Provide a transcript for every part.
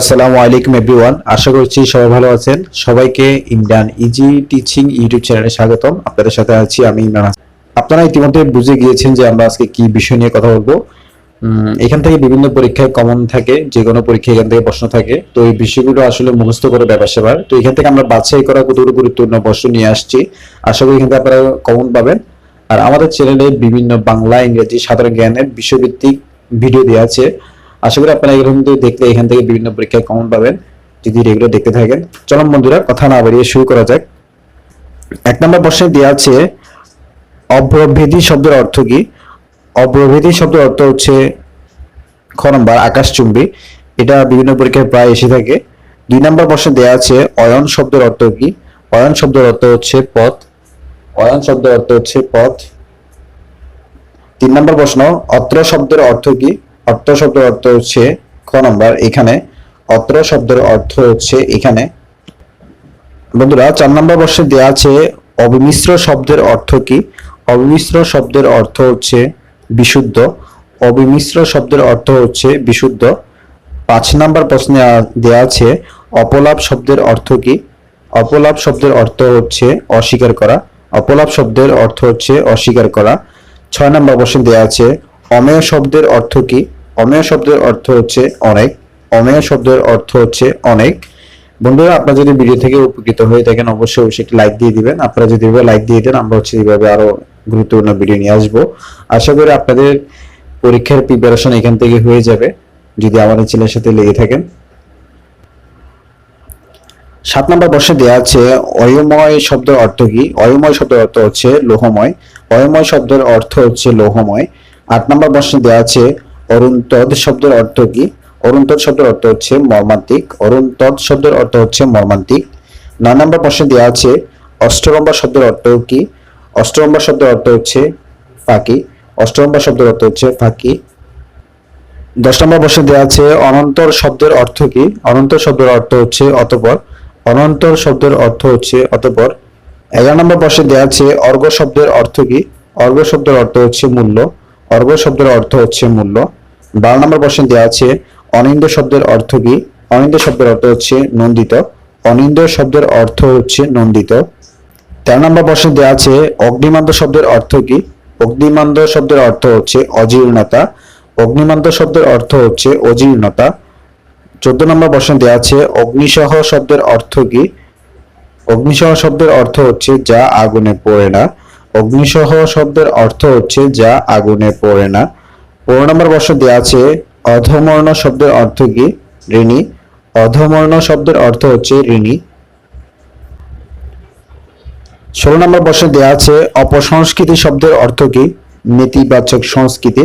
আসসালামু আলাইকুম এভরিওয়ান আশা করছি সবাই ভালো আছেন। সবাইকে ইন্ডিয়ান ইজি টিচিং ইউটিউব চ্যানেলে স্বাগতম। আপনাদের সাথে আছি আমি ইমরান আপনারা ইতিমধ্যে বুঝে গিয়েছেন যে আমরা আজকে কি বিষয় নিয়ে কথা বলব। এখান থেকে বিভিন্ন পরীক্ষায় কমন থাকে, যে কোনো পরীক্ষা এখান থেকে প্রশ্ন থাকে। তো এই বিষয়গুলো আসলে মুখস্থ করে ব্যাপার সেবার। তো এখান থেকে আমরা বাছাই করা কতগুলো গুরুত্বপূর্ণ প্রশ্ন নিয়ে আসছি। আশা করি এখান থেকে আপনারা কমন পাবেন। আর আমাদের চ্যানেলে বিভিন্ন বাংলা, ইংরেজি, সাধারণ জ্ঞানের বিষয়ভিত্তিক ভিডিও দেওয়া আছে। আশা করি আপনারা এরকম দেখলে এখান থেকে বিভিন্ন পরীক্ষায় কমন পাবেন, যদি রেগুলার দেখতে থাকেন। চলুন বন্ধুরা, কথা না বাড়িয়ে শুরু করা যাক। এক নম্বর প্রশ্নে দেওয়া আছে অব্রভেদী শব্দের অর্থ কি? অব্রভেদী শব্দের অর্থ হচ্ছে খ নম্বর, আকাশচুম্বী। এটা বিভিন্ন পরীক্ষায় প্রায় এসে থাকে। দুই নম্বর প্রশ্নে দেওয়া আছে, অয়ন শব্দের অর্থ কি? অয়ন শব্দের অর্থ হচ্ছে পথ। অয়ন শব্দের অর্থ হচ্ছে পথ। তিন নম্বর প্রশ্ন, অত্র শব্দের অর্থ কি? অত্র শব্দের অর্থ হচ্ছে খ নম্বর, এখানে অত্র শব্দের অর্থ হচ্ছে এখানে। বন্ধুরা, চার নম্বর বর্ষে দেওয়া আছে, অবিমিশ্র শব্দের অর্থ কি? অবিমিশ্র শব্দের অর্থ হচ্ছে বিশুদ্ধ। অবিমিশ্র শব্দের অর্থ হচ্ছে বিশুদ্ধ। পাঁচ নম্বর প্রশ্নে দেওয়া আছে, অপলাপ শব্দের অর্থ কি? অপলাপ শব্দের অর্থ হচ্ছে অস্বীকার করা। অপলাপ শব্দের অর্থ হচ্ছে অস্বীকার করা। ছয় নম্বর প্রশ্নে দেওয়া আছে, অমেয় শব্দের অর্থ কি? অমেয় শব্দের অর্থ হচ্ছে অনেক, অমেয় শব্দের অর্থ হচ্ছে অনেক। বন্ধুরা, আপনারা যদি ভিডিও থেকে উপকৃত হয়ে থাকেন, অবশ্যই অবশ্যই একটি লাইক দিয়ে দিবেন। আপনারা যদি লাইক দিয়ে দেন, আমরা হচ্ছে এইভাবে আরও গুরুত্বপূর্ণ ভিডিও নিয়ে আসব। আশা করি আপনাদের পরীক্ষার প্রিপারেশন এখান থেকে হয়ে যাবে। যদি আমাদের ছেলের সাথে লেগে থাকেন। সাত নম্বর বর্ষে দেওয়া আছে, অয়ময় শব্দের অর্থ কি? অয়ময় শব্দের অর্থ হচ্ছে লোহময়। অয়ময় শব্দের অর্থ হচ্ছে লোহময়। আট নম্বর বর্ষে দেওয়া আছে অরুন্তদ শব্দের অর্থ কি অরুন্তদ শব্দের অর্থ হচ্ছে মর্মান্তিক অরুন্তদ শব্দের অর্থ হচ্ছে মর্মান্তিক নয় নম্বর প্রশ্নে দেওয়া আছে অষ্টরম্বা শব্দের অর্থ কি অষ্টরম্বা শব্দের অর্থ হচ্ছে ফাঁকি অষ্টরম্বা শব্দের অর্থ হচ্ছে ফাঁকি দশ নম্বর প্রশ্নে দেওয়া আছে অনন্তর শব্দের অর্থ কি অনন্তর শব্দের অর্থ হচ্ছে অতপর অনন্তর শব্দের অর্থ হচ্ছে অতপর এগারো নম্বর প্রশ্নে দেওয়া আছে অর্ঘ শব্দের অর্থ কি অর্ঘ শব্দের অর্থ হচ্ছে মূল্য অর্ঘ শব্দের অর্থ হচ্ছে মূল্য। বারো নম্বর প্রশ্নে দেওয়া আছে, অনিন্দ শব্দের অর্থ কি? অনিন্দ শব্দের অর্থ হচ্ছে নন্দিত। অনিন্দ শব্দের অর্থ হচ্ছে নন্দিত। তেরো নম্বর প্রশ্নে দেওয়া আছে, অগ্নিমান্দ শব্দের অর্থ কি? অগ্নিমান্দ শব্দের অর্থ হচ্ছে অজীর্ণতা। অগ্নিমান্দ শব্দের অর্থ হচ্ছে অজীর্ণতা। চোদ্দ নম্বর প্রশ্নে দেওয়া আছে, অগ্নিসহ শব্দের অর্থ কি? অগ্নিসহ শব্দের অর্থ হচ্ছে যা আগুনে পড়ে না। অগ্নিসহ শব্দের অর্থ হচ্ছে যা আগুনে পড়ে না। পনেরো নম্বর বর্ষ দেওয়া আছে, অধমর্ণ শব্দের অর্থ কি? ঋণী। অধমর্ণ শব্দের অর্থ হচ্ছে ঋণী। ষোলো নম্বর প্রশ্নে দেওয়া আছে, অপসংস্কৃতি শব্দের অর্থ কি? নেতিবাচক সংস্কৃতি।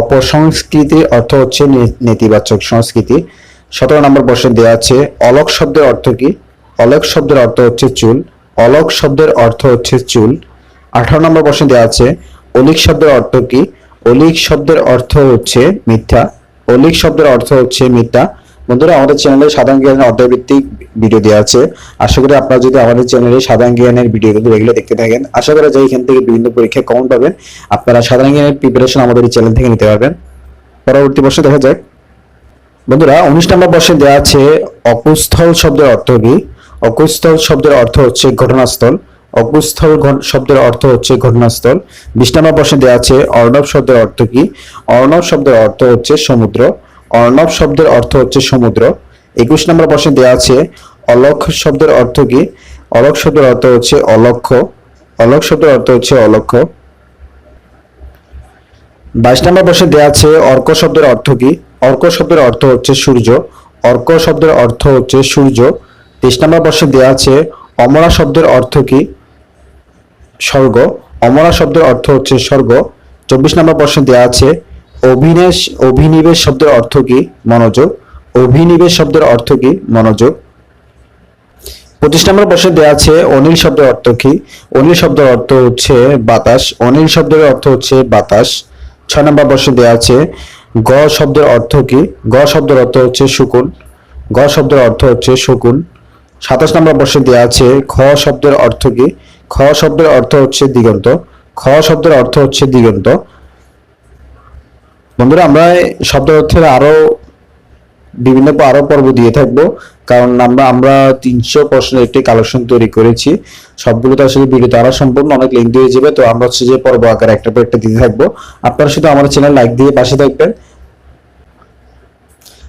অপসংস্কৃতির অর্থ হচ্ছে নেতিবাচক সংস্কৃতি। সতেরো নম্বর প্রশ্নে দেওয়া আছে, অলক শব্দের অর্থ কি? অলক শব্দের অর্থ হচ্ছে চুল। অলক শব্দের অর্থ হচ্ছে চুল। আঠারো নম্বর প্রশ্নে দেওয়া আছে, অলিক শব্দের অর্থ কি? অলিক শব্দের অর্থ হচ্ছে মিথ্যা। অলিক শব্দের অর্থ হচ্ছে মিথ্যা। বন্ধুরা, আমাদের চ্যানেলে সাধারণ জ্ঞানের অধ্যায়ভিত্তিক ভিডিও দেওয়া আছে। আশা করি আপনারা যদি আমাদের চ্যানেলে সাধারণ জ্ঞানের ভিডিওগুলো রেগুলার দেখতে থাকেন, আশা করা যায় এখান থেকে বিভিন্ন পরীক্ষায় কমন পাবেন। আপনারা সাধারণ জ্ঞানের প্রিপারেশন আমাদের এই চ্যানেল থেকে নিতে পারবেন। পরবর্তী প্রশ্ন দেখা যাক। বন্ধুরা, উনিশ নম্বর প্রশ্নে দেওয়া আছে, অকুস্থল শব্দের অর্থ কি? অকুস্থল শব্দের অর্থ হচ্ছে ঘটনাস্থল। ঘন- শব্দের অর্থ হচ্ছে ঘটনাস্থল বিশ নম্বর প্রশ্নে দেওয়া আছে অর্ণব শব্দের অর্থ কি অর্ণব শব্দের অর্থ হচ্ছে সমুদ্র অর্ণব শব্দের অর্থ হচ্ছে সমুদ্র একুশ নম্বর প্রশ্নে দেওয়া আছে অলক্ষ শব্দের অর্থ কি অলক শব্দের অর্থ হচ্ছে অলক্ষ অলক শব্দের অর্থ হচ্ছে অলক্ষ বাইশ নম্বর প্রশ্নে দেওয়া আছে অর্ক শব্দের অর্থ কি অর্ক শব্দের অর্থ হচ্ছে সূর্য অর্ক শব্দের অর্থ হচ্ছে সূর্য তেইশ নম্বর প্রশ্নে দেওয়া আছে অমরা শব্দের অর্থ কি স্বর্গ অমরা শব্দের অর্থ হচ্ছে স্বর্গ চব্বিশ নম্বর প্রশ্নে দেওয়া আছে অভিনিবেশ অভিনিবেশ শব্দের অর্থ কি মনোযোগ অভিনিবেশ শব্দের অর্থ কি মনোযোগ পঁচিশ নম্বর প্রশ্নে দেওয়া আছে অনিল শব্দের অর্থ কি অনিল শব্দের অর্থ হচ্ছে বাতাস অনিল শব্দের অর্থ হচ্ছে বাতাস ছয় নম্বর প্রশ্নে দেওয়া আছে গ শব্দের অর্থ কি গ শব্দের অর্থ হচ্ছে শকুন গ শব্দের অর্থ হচ্ছে শকুন সাতাশ নম্বর প্রশ্নে দেওয়া আছে, খ শব্দের অর্থ কি? খ শব্দের অর্থ হচ্ছে দিগন্ত। খ শব্দের অর্থ হচ্ছে দিগন্ত। বন্ধুরা, আমরা শব্দ অর্থের আরও বিভিন্ন আরও পর্ব দিয়ে থাকব। কারণ আমরা আমরা তিনশো প্রশ্নের একটি কালেকশন তৈরি করেছি। সবগুলো তো আসলে ভিডিওতে আনা সম্পূর্ণ অনেক লিঙ্ক দিয়ে যাবে। তো আমরা হচ্ছে যে পর্ব আকারে একটা পর একটা দিতে থাকব। আপনারা শুধু আমার চ্যানেল লাইক দিয়ে পাশে থাকবেন।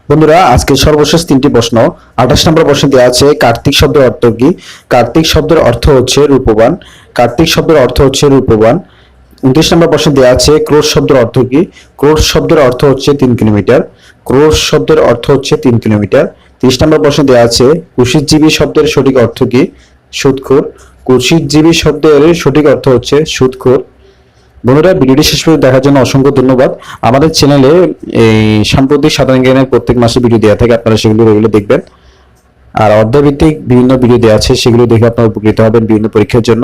বন্ধুরা, আজকে সর্বশেষ তিনটি প্রশ্ন। আঠাশ নম্বর প্রশ্ন দেওয়া আছে, কার্তিক শব্দের অর্থ কি? কার্তিক শব্দের অর্থ হচ্ছে রূপবান। কার্তিক শব্দের অর্থ হচ্ছে রূপবান। উনত্রিশ নম্বর প্রশ্ন দেওয়া আছে, ক্রোশ শব্দের অর্থ কি? ক্রোশ শব্দের অর্থ হচ্ছে তিন কিলোমিটার। ক্রোশ শব্দের অর্থ হচ্ছে তিন কিলোমিটার। তিরিশ নম্বর প্রশ্ন দেওয়া আছে কুশিতজীবী শব্দের সঠিক অর্থ কি? সুদখোর কুশিতজীবী শব্দের সঠিক অর্থ হচ্ছে সুদখোর বন্ধুরা, ভিডিওটি শেষ পর্যন্ত দেখার জন্য অসংখ্য ধন্যবাদ। আমাদের চ্যানেলে এই সাম্প্রতিক সাধারণ জ্ঞানের প্রত্যেক মাসে ভিডিও দেওয়া থাকে, আপনারা সেগুলো রেগুলো দেখবেন। আর অর্ধভিত্তিক বিভিন্ন ভিডিও দেওয়া আছে, সেগুলো দেখে আপনারা উপকৃত হবেন বিভিন্ন পরীক্ষার জন্য।